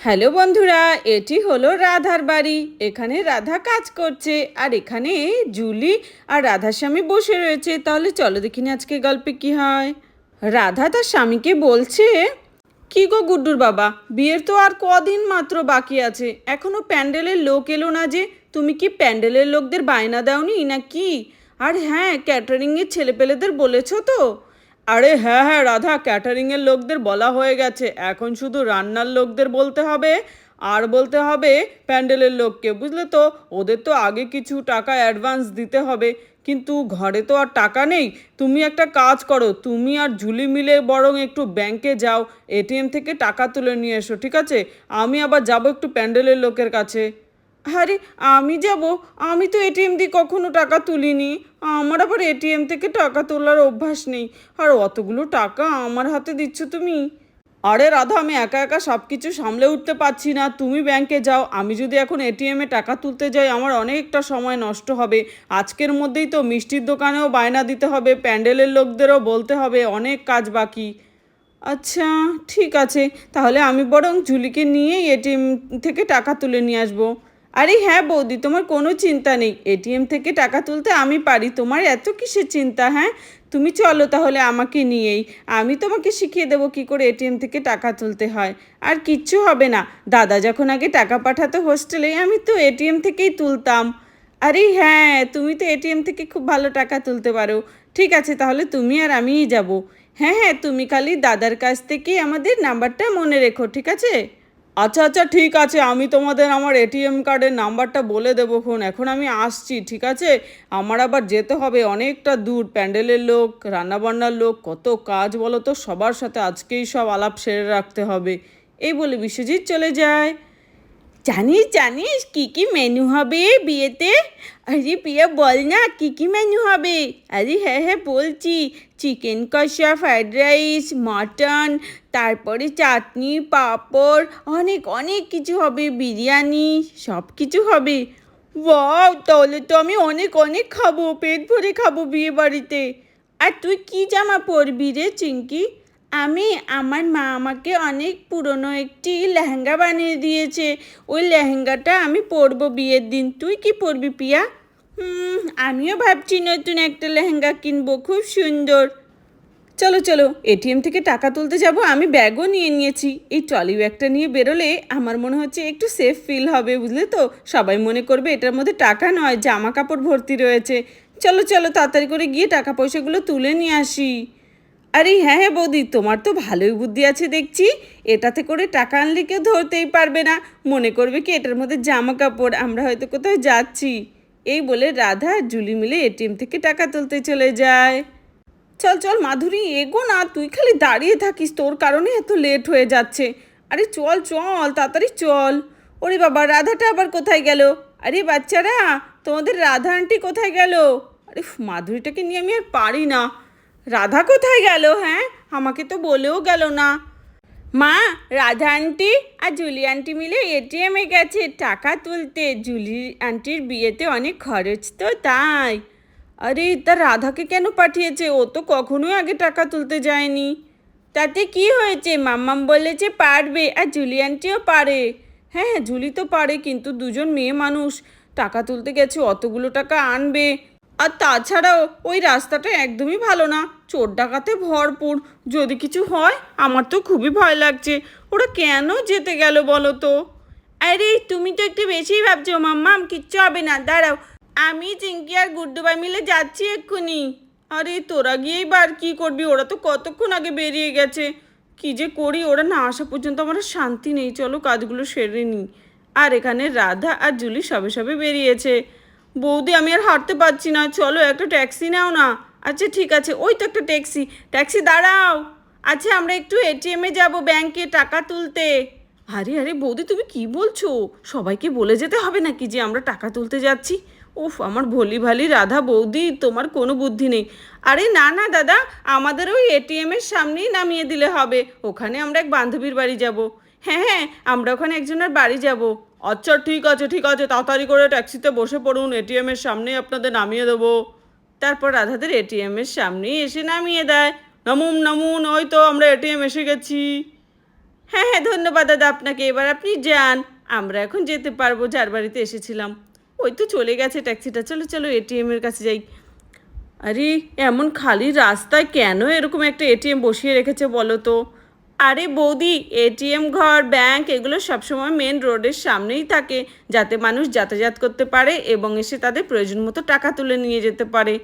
Hello বন্ধুরা, এটি হলো রাধার বাড়ি। এখানে রাধা কাজ করছে, আর এখানে জুলি আর রাধার স্বামী বসে রয়েছে। তাহলে চলো দেখিনি আজকে গল্পে কি হয়। রাধা তার স্বামীকে বলছে, কি গো গুড্ডুর বাবা, বিয়ের তো আর কদিন মাত্র বাকি আছে। এখনও প্যান্ডেলের লোক এলো না যে, তুমি কি প্যান্ডেলের লোকদের বায়না দাওনি না কি আর হ্যাঁ ক্যাটারিংয়ের ছেলেপেলেদের বলেছ তো। আরে হ্যাঁ হ্যাঁ রাধা, ক্যাটারিংয়ের লোকদের বলা হয়ে গেছে। এখন শুধু রান্নার লোকদের বলতে হবে, আর বলতে হবে প্যান্ডেলের লোককে, বুঝলে তো? ওদের তো আগে কিছু টাকা অ্যাডভান্স দিতে হবে। কিন্তু ঘরে তো আর টাকা নেই। তুমি একটা কাজ করো, তুমি আর ঝুলি মিলে বরং একটু ব্যাংকে যাও এটিএম থেকে টাকা তুলে নিয়ে এসো, ঠিক আছে? আমি আবার যাব একটু প্যান্ডেলের লোকের কাছে। আরে আমি যাব। আমি তো এটিএম দিয়ে কখনো টাকা তুলিনি। আমার আবার এটিএম থেকে টাকা তোলার অভ্যাস নেই। আর অতগুলো টাকা আমার হাতে দিচ্ছ তুমি? আরে রাধা, আমি একা একা সব কিছু সামলে উঠতে পারছি না। তুমি ব্যাংকে যাও। আমি যদি এখন এটিএমে টাকা তুলতে যাই, আমার অনেকটা সময় নষ্ট হবে। আজকের মধ্যেই তো মিষ্টির দোকানেও বায়না দিতে হবে, প্যান্ডেলের লোকদেরও বলতে হবে, অনেক কাজ বাকি। আচ্ছা ঠিক আছে। তাহলে আমি বরং ঝুলিকে নিয়েই এটিএম থেকে টাকা তুলে নিয়ে আসব। আরে হ্যাঁ বৌদি, তোমার কোনো চিন্তা নেই। এটিএম থেকে টাকা তুলতে আমি পারি। তোমার এত কিসের চিন্তা হ্যাঁ? তুমি চলো তাহলে আমাকে নিয়েই। আমি তোমাকে শিখিয়ে দেবো কী করে এটিএম থেকে টাকা তুলতে হয়। আর কিচ্ছু হবে না। দাদা যখন আগে টাকা পাঠাতো হোস্টেলে আমি তো এটিএম থেকেই তুলতাম। আরে হ্যাঁ তুমি তো এটিএম থেকে খুব ভালো টাকা তুলতে পারো। ঠিক আছে, তাহলে তুমি আর আমিই যাব। হ্যাঁ হ্যাঁ তুমি খালি দাদার কাছ থেকে আমাদের নাম্বারটা মনে রেখো, ঠিক আছে? আচ্ছা আচ্ছা ঠিক আছে, আমি তোমাদের আমার এটিএম কার্ডের নাম্বারটা বলে দেবো ফোন এখন আমি আসছি, ঠিক আছে? আমার আবার যেতে হবে অনেকটা দূর। প্যান্ডেলের লোক, রান্নাবান্নার লোক, কত কাজ বলো তো, সবার সাথে আজকেই সব আলাপ সেরে রাখতে হবে। এই বলে বিশ্বজিৎ চলে যায়। জানিস জানিস কি কি মেনু হবে বিয়েতে? আরে প্রিয়া, বল না, কি কি মেনু হবে? আরে হ্যাঁ হ্যাঁ বলছি। চিকেন কষা ফ্রাইড রাইস মাটন তারপরে চাটনি, পাঁপড়, অনেক অনেক কিছু হবে, বিরিয়ানি, সব কিছু হবে। ওয়াও, তাহলে তো আমি অনেক অনেক খাব, পেট ভরে খাব বিয়ে বাড়িতে আর তুই কি জামা পরবি রে, চিঙ্কি? আমি, আমার মা আমাকে অনেক পুরনো একটি লেহেঙ্গা বানিয়ে দিয়েছে। ওই লেহেঙ্গাটা আমি পরবো বিয়ের দিন। তুই কি পরবি পিয়া? হুম, আমিও ভাবছি নতুন একটা লেহেঙ্গা কিনবো, খুব সুন্দর। চলো চলো এটিএম থেকে টাকা তুলতে যাব, আমি ব্যাগও নিয়ে নিয়েছি। এই ট্রলি ব্যাগটা নিয়ে বেরোলে আমার মনে হচ্ছে একটু সেফ ফিল হবে, বুঝলে তো? সবাই মনে করবে এটার মধ্যে টাকা নয়, জামা কাপড় ভর্তি রয়েছে। চলো চলো, তাড়াতাড়ি করে গিয়ে টাকা পয়সাগুলো তুলে নিয়ে আসি। আরে হ্যাঁ হ্যাঁ বৌদি, তোমার তো ভালোই বুদ্ধি আছে দেখছি। এটাতে করে টাকা আনলে কেউ ধরতেই পারবে না। মনে করবে কি এটার মধ্যে জামা কাপড় আমরা হয়তো কোথাও যাচ্ছি। এই বলে রাধা আর জুলি মিলে এটিএম থেকে টাকা তুলতে চলে যায়। চল চল মাধুরী, এগো না, তুই খালি দাঁড়িয়ে থাকিস, তোর কারণে এত লেট হয়ে যাচ্ছে। আরে চল চল, তাড়াতাড়ি চল। ওরে বাবা, রাধাটা আবার কোথায় গেল? আরে বাচ্চারা, তোমাদের রাধা আন্টি কোথায় গেল? আরে মাধুরীটাকে নিয়ে আমি আর পারি না। রাধা কোথায় গেল হ্যাঁ? আমাকে তো বলেও গেল না। মা, রাধা আন্টি আর জুলি আন্টি মিলে এটিএমে গেছে টাকা তুলতে। জুলি আন্টির বিয়েতে অনেক খরচ তো তাই। আরে, তা রাধাকে কেন পাঠিয়েছে? ও তো কখনোই আগে টাকা তুলতে যায়নি। তাতে কি হয়েছে? মাম্মাম বলেছে পারবে আর জুলি আন্টিও পারে। হ্যাঁ হ্যাঁ জুলি তো পারে, কিন্তু দুজন মেয়ে মানুষ। টাকা তুলতে গেছে, অতগুলো টাকা আনবে। আর তাছাড়াও ওই রাস্তাটা একদমই ভালো না। চোর ডাকাতে ভরপুর। যদি কিছু হয়, আমার তো খুবই ভয় লাগছে। ওরা কেন যেতে গেল বলো তো? আরে, তুমি তো একটু বেশিই ভাবছ, মাম্মাম, কিচ্ছু হবে না, দাঁড়াও। আমি চিঙ্কি আর গুড্ডুবাই মিলে যাচ্ছি এক্ষুনি। আরে, তোরা গিয়েই বার কি করবি? ওরা তো কতক্ষণ আগে বেরিয়ে গেছে। কি যে করি, ওরা না আসা পর্যন্ত আমার শান্তি নেই। চলো কাজগুলো সেরে নিই। আর এখানে রাধা আর জুলি সবে সবে বেরিয়েছে। বৌদি, আমি আর হাঁটতে পারছি না। চলো একটা ট্যাক্সি নাও না। আচ্ছা ঠিক আছে। ওই তো একটা ট্যাক্সি। ট্যাক্সি, দাঁড়াও। আচ্ছা আমরা একটু এটিএমে যাব ব্যাংকে টাকা তুলতে। আরে আরে, বৌদি, তুমি কি বলছো? সবাইকে বলে যেতে হবে নাকি যে আমরা টাকা তুলতে যাচ্ছি? উফ, আমার ভলি ভালি রাধা বৌদি, তোমার কোনো বুদ্ধি নেই। আরে, না না, দাদা আমাদের ওই এটিএম এর সামনেই নামিয়ে দিলে হবে। ওখানে আমরা এক বান্ধবীর বাড়ি যাব। হ্যাঁ হ্যাঁ আমরা ওখানে একজনের বাড়ি যাব। আচ্ছা ঠিক আছে ঠিক আছে, তাড়াতাড়ি করে ট্যাক্সিতে বসে পড়ুন। এটিএম এর সামনেই আপনাদের নামিয়ে দেবো। তারপর রাধাদের এটিএম এর সামনেই এসে নামিয়ে দেয়। নমুন নমুন, ওই তো আমরা এটিএম এসে গেছি। হ্যাঁ হ্যাঁ ধন্যবাদ দাদা, আপনাকে এবার আপনি যান। আমরা এখন যেতে পারব, যার বাড়িতে এসেছিলাম। ওই তো চলে গেছে ট্যাক্সিটা। চলো চলো এটিএম এর কাছে যাই। আরে, এমন খালি রাস্তায় কেন এরকম একটা এটিএম বসিয়ে রেখেছে বলো তো? আরে বৌদি এটিএম ঘর, ব্যাংক, এগুলো সবসময় মেন রোডের সামনেই থাকে, যাতে মানুষ যাতায়াত করতে পারে এবং এসে তাদের প্রয়োজন মতো টাকা তুলে নিয়ে যেতে পারে।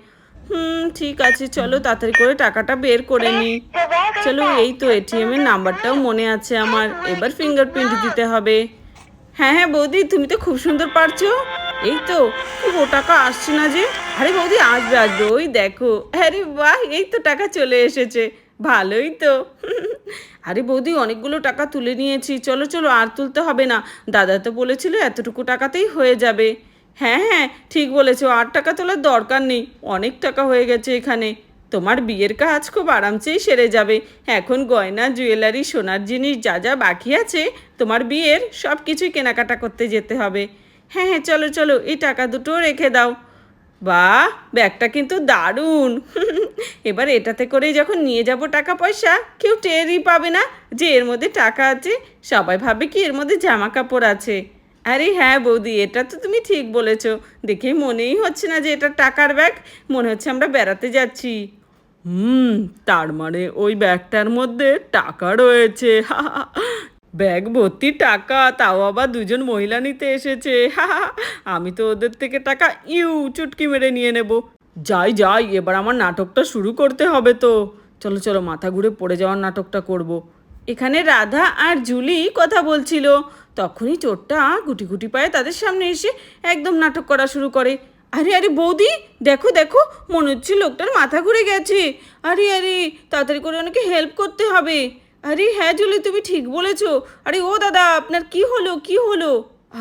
হুম, ঠিক আছে, চলো তাড়াতাড়ি করে টাকাটা বের করে নিই চলো, এই তো এটিএম এর নাম্বারটাও মনে আছে আমার, এবার ফিঙ্গারপ্রিন্ট দিতে হবে। হ্যাঁ হ্যাঁ বৌদি, তুমি তো খুব সুন্দর পারছ। এই তো ও টাকা আসছে না যে। আরে বৌদি, আসবে আসবে, ওই দেখো। আরে বাহ, এই তো টাকা চলে এসেছে। ভালোই তো। আরে বৌদি, অনেকগুলো টাকা তুলে নিয়েছি। চলো চলো, আর তুলতে হবে না। দাদা তো বলেছিল এতটুকু টাকাতেই হয়ে যাবে। হ্যাঁ হ্যাঁ ঠিক বলেছ, আর টাকা তোলার দরকার নেই। অনেক টাকা হয়ে গেছে এখানে। তোমার বিয়ের কাজ খুব আরামসেই সেরে যাবে। এখন গয়না, জুয়েলারি, সোনার জিনিস যা যা বাকি আছে, তোমার বিয়ের সব কিছুই কেনাকাটা করতে যেতে হবে। হ্যাঁ হ্যাঁ চলো চলো, এই টাকা দুটো রেখে দাও। বাহ, ব্যাগটা কিন্তু দারুণ। এবার এটাতে করে যখন নিয়ে যাব টাকা পয়সা, কেউ টেরই পাবে না যে এর মধ্যে টাকা আছে। সবাই ভাবে কি এর মধ্যে জামা কাপড় আছে। আরে হ্যাঁ বৌদি, এটা তো তুমি ঠিক বলেছ। দেখে মনেই হচ্ছে না যে এটা টাকার ব্যাগ, মনে হচ্ছে আমরা বেড়াতে যাচ্ছি। হুম, তার মানে ওই ব্যাগটার মধ্যে টাকা রয়েছে। ব্যাগ ভর্তি টাকা, তাও আবার দুজন মহিলা নিতে এসেছে। আমি তো ওদের থেকে টাকা ইউ চুটকি মেরে নিয়ে নেব। যাই যাই, এবার আমার নাটকটা শুরু করতে হবে তো। চলো চলো, মাথা ঘুরে পড়ে যাওয়ার নাটকটা করব। এখানে রাধা আর জুলি কথা বলছিল। তখনই চোরটা গুটি গুটি পায়ে তাদের সামনে এসে একদম নাটক করা শুরু করে। আরে আরে, বৌদি, দেখো দেখো, মনে হচ্ছে লোকটার মাথা ঘুরে গেছে। আরে আরে, তাড়াতাড়ি করে ওনাকে হেল্প করতে হবে। আরে হ্যাঁ জুলি, তুমি ঠিক বলেছ। আরে ও দাদা, আপনার কি হলো কি হলো?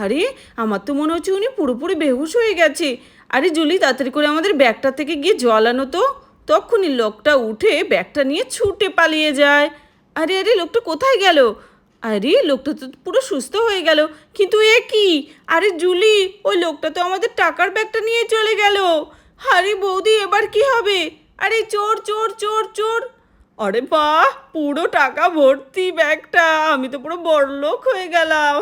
আরে, আমার তো মনে হচ্ছে উনি পুরোপুরি বেহুশ হয়ে গেছে। আরে জুলি, তাড়াতাড়ি করে আমাদের ব্যাগটা থেকে গিয়ে জল আনো তো। তখনই লোকটা উঠে ব্যাগটা নিয়ে ছুটে পালিয়ে যায়। আরে আরে, লোকটা কোথায় গেল? আরে, লোকটা তো পুরো সুস্থ হয়ে গেল। কিন্তু এ কি? আরে জুলি, ওই লোকটা তো আমাদের টাকার ব্যাগটা নিয়ে চলে গেল। আরে বৌদি, এবার কি হবে? আরে চোর চোর চোর চোর। আরে বাহ, পুরো টাকা ভর্তি ব্যাগটা। আমি তো পুরো বড়লোক হয়ে গেলাম।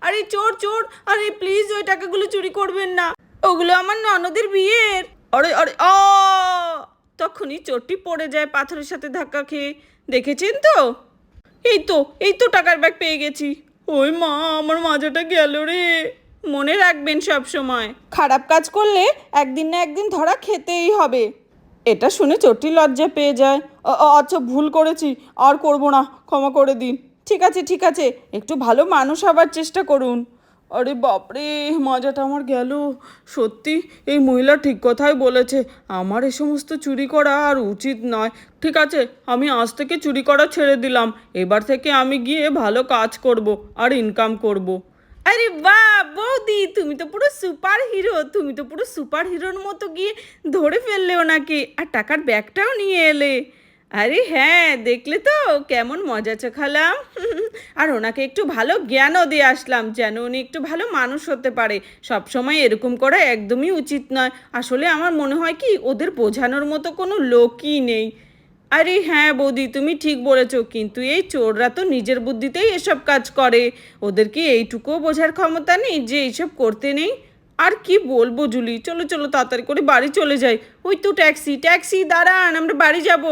আরে চোর চোর। আরে প্লিজ ওই টাকাগুলো চুরি করবেন না। ওগুলো আমার ননদের বিয়ের। আরে আরে, আ! তখনই চোরটি পড়ে যায় পাথরের সাথে ধাক্কা খেয়ে। দেখেছেন তো? এই তো এই তো টাকার ব্যাগ পেয়ে গেছি। ওই মা, আমার মাজাটা গেল রে। মনে রাখবেন সব সময় খারাপ কাজ করলে একদিন না একদিন ধরা খেতেই হবে। এটা শুনে চটি লজ্জা পেয়ে যায়। আচ্ছা ভুল করেছি, আর করব না, ক্ষমা করে দিন। ঠিক আছে ঠিক আছে, একটু ভালো মানুষ হবার চেষ্টা করুন। আরে বাপরে, মজাটা আমার গেল। সত্যি, এই মহিলা ঠিক কথাই বলেছে। আমার এ সমস্ত চুরি করা আর উচিত নয়। ঠিক আছে, আমি আজ থেকে চুরি করা ছেড়ে দিলাম। এবার থেকে আমি গিয়ে ভালো কাজ করব, আর ইনকাম করব। আরে বাহ, বৌদি, তুমি তো পুরো সুপার হিরো তুমি তো পুরো সুপার হিরোর মতো গিয়ে ধরে ফেললে ওনাকে, আর টাকার ব্যাগটাও নিয়ে এলে। আরে হ্যাঁ দেখলে তো, কেমন মজা চোখালাম। আর ওনাকে একটু ভালো জ্ঞানও দিয়ে আসলাম, যেন উনি একটু ভালো মানুষ হতে পারে। সব সময় এরকম করা একদমই উচিত নয়। আসলে আমার মনে হয় কি, ওদের বোঝানোর মতো কোনো লোকই নেই। আরে হ্যাঁ বৌদি, তুমি ঠিক বলেছ, কিন্তু এই চোররা তো নিজের বুদ্ধিতেই এসব কাজ করে। ওদের কি এইটুকুও বোঝার ক্ষমতা নেই যে এইসব করতে নেই। আর কি বলব জুলি, চলো চলো, তাড়াতাড়ি করে বাড়ি চলে যাই। ওই তো ট্যাক্সি ট্যাক্সি, দাঁড়ান, আমরা বাড়ি যাব।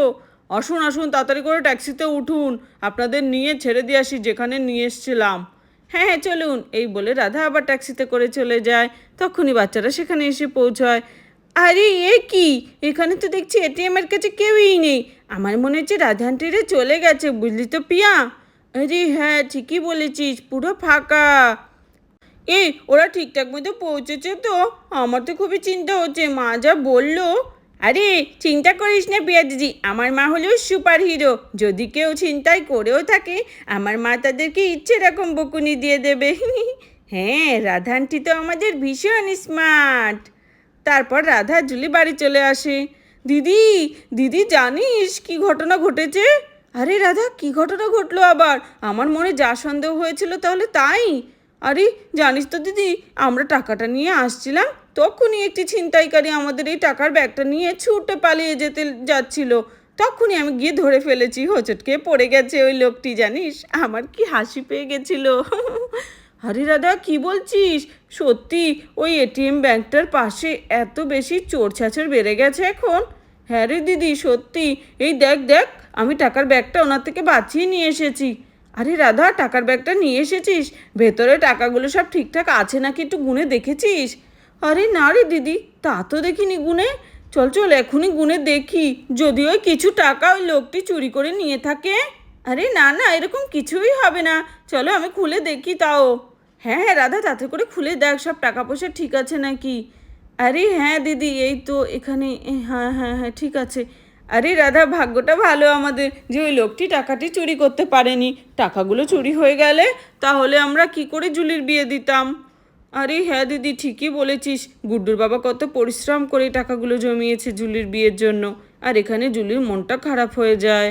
আসুন আসুন, তাড়াতাড়ি করে ট্যাক্সিতে উঠুন। আপনাদের নিয়ে ছেড়ে দিয়ে আসি, যেখানে নিয়ে এসছিলাম। হ্যাঁ হ্যাঁ চলুন। এই বলে রাধা আবার ট্যাক্সিতে করে চলে যায়। তখনই বাচ্চারা সেখানে এসে পৌঁছায়। আরে, এ কি? এখানে তো দেখছি এটিএমের কাছে কেউই নেই। আমার মনে হচ্ছে রাধানটিরে চলে গেছে, বুঝলি তো পিয়া? আরে হ্যাঁ ঠিকই বলেছিস, পুরো ফাঁকা। এই, ওরা ঠিকঠাক মতো পৌঁছেছে তো? আমার তো খুবই চিন্তা হচ্ছে, মা যা বলল। আরে, চিন্তা করিস না পিয়া দিদি, আমার মা হলেও সুপার হিরো যদি কেউ চিন্তায় করেও থাকে, আমার মা তাদেরকে ইচ্ছে রকম বকুনি দিয়ে দেবে। হ্যাঁ রাধানটি তো আমাদের ভীষণ স্মার্ট তারপর রাধা জুলি বাড়ি চলে আসে। দিদি দিদি জানিস কি ঘটনা ঘটেছে? আরে রাধা, কি ঘটনা ঘটলো আবার? আমার মনে যা সন্দেহ হয়েছিল তাহলে তাই। আরে জানিস তো দিদি, আমরা টাকাটা নিয়ে আসছিলাম, তখনই একটি ছিনতাইকারী আমাদের এই টাকার ব্যাগটা নিয়ে ছুটে পালিয়ে যেতে যাচ্ছিল। তখনই আমি গিয়ে ধরে ফেলেছি হোঁচটকে পড়ে গেছে ওই লোকটি, জানিস? আমার কি হাসি পেয়ে গেছিল। আরে দাদা কি বলছিস? সত্যি, ওই এটিএম ব্যাংকটার পাশে এত বেশি চোর ছাচর বেড়ে গেছে এখন? হ্যাঁ রে দিদি, সত্যি। এই দেখ দেখ, আমি টাকার ব্যাগটা ওনার থেকে বাঁচিয়ে নিয়ে এসেছি। আরে রাধা, টাকার ব্যাগটা নিয়ে এসেছিস? ভেতরে টাকাগুলো সব ঠিকঠাক আছে নাকি একটু গুনে দেখেছিস? আরে না রে দিদি, তা তো দেখিনি গুনে। চল চল, এখনই গুনে দেখি। যদি ওই কিছু টাকা ওই লোকটি চুরি করে নিয়ে থাকে? আরে না না, এরকম কিছুই হবে না। চলো, আমি খুলে দেখি তাও। হ্যাঁ হ্যাঁ রাধা, তাতে করে খুলে দেখ, সব টাকা পয়সা ঠিক আছে নাকি? আরে হ্যাঁ দিদি, এই তো এখানে হ্যাঁ হ্যাঁ হ্যাঁ ঠিক আছে। আরে রাধা, ভাগ্যটা ভালো আমাদের যে ওই লোকটি টাকাটি চুরি করতে পারেনি। টাকাগুলো চুরি হয়ে গেলে তাহলে আমরা কি করে জুলির বিয়ে দিতাম? আরে হ্যাঁ দিদি, ঠিকই বলেছিস। গুড্ডুর বাবা কত পরিশ্রম করে টাকাগুলো জমিয়েছে জুলির বিয়ের জন্য। আর এখানে জুলির মনটা খারাপ হয়ে যায়।